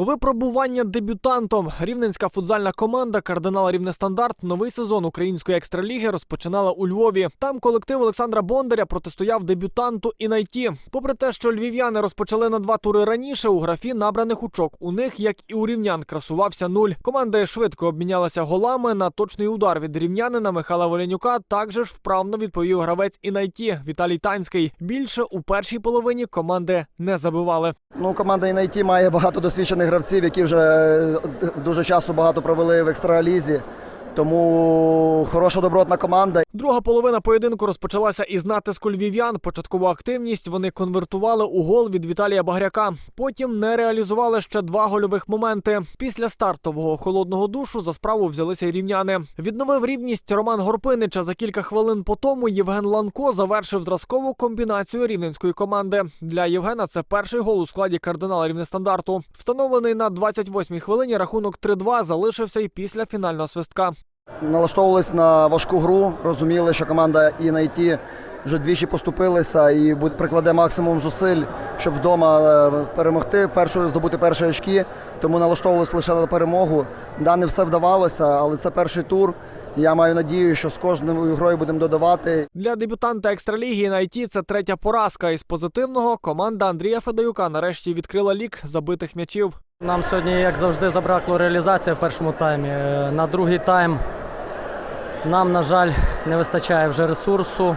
Випробування дебютантом. Рівненська футзальна команда Кардинал Рівнестандарт новий сезон української екстраліги розпочинала у Львові. Там колектив Олександра Бондаря протистояв дебютанту Інайті. Попри те, що львів'яни розпочали на два тури раніше, у графі набраних очок у них, як і у рівнян, красувався нуль. Команди швидко обмінялися голами на точний удар від рівнянина Михайла Воленюка. Також ж вправно відповів гравець Інайті Віталій Танський. Більше у першій половині команди не забивали. Ну, команда «Інайті» має багато досвідчених гравців, які вже е, дуже часу багато провели в екстралізі. Тому хороша добротна команда. Друга половина поєдинку розпочалася із натиску львів'ян. Початкову активність вони конвертували у гол від Віталія Багряка. Потім не реалізували ще два гольових моменти. Після стартового холодного душу за справу взялися рівняни. Відновив рівність Роман Горпинич. За кілька хвилин по тому Євген Ланко завершив зразкову комбінацію рівненської команди. Для Євгена це перший гол у складі кардинала рівнестандарту. Встановлений на 28-й хвилині рахунок 3-2 залишився й після фінального свистка. Налаштовувались на важку гру, розуміли, що команда і «Інайті» вже двічі поступилися і прикладе максимум зусиль, щоб вдома е, перемогти, першу здобути перші очки. Тому налаштовувалися лише на перемогу. Да, не все вдавалося, але це перший тур. Я маю надію, що з кожною грою будемо додавати. Для дебютанта екстраліги на ІТ це третя поразка. Із позитивного команда Андрія Федоюка нарешті відкрила лік забитих м'ячів. Нам сьогодні, як завжди, забракло реалізації в першому таймі. Е, На другий тайм нам, на жаль, не вистачає вже ресурсу.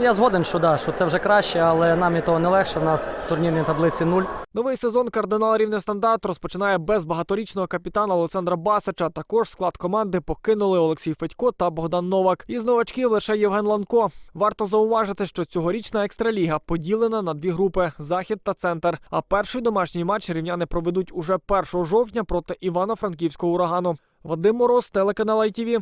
Ну, Я згоден, що, да, що це вже краще, але нам і того не легше. У нас в турнірній таблиці нуль. Новий сезон кардинал Рівнестандарт розпочинає без багаторічного капітана Олександра Басича. Також склад команди покинули Олексій Федько та Богдан Новак. Із новачків лише Євген Ланко. Варто зауважити, що цьогорічна екстраліга поділена на дві групи захід та центр. А перший домашній матч рівняни проведуть уже 1 жовтня проти Івано-Франківського урагану. Вадим Мороз, телеканал ITV.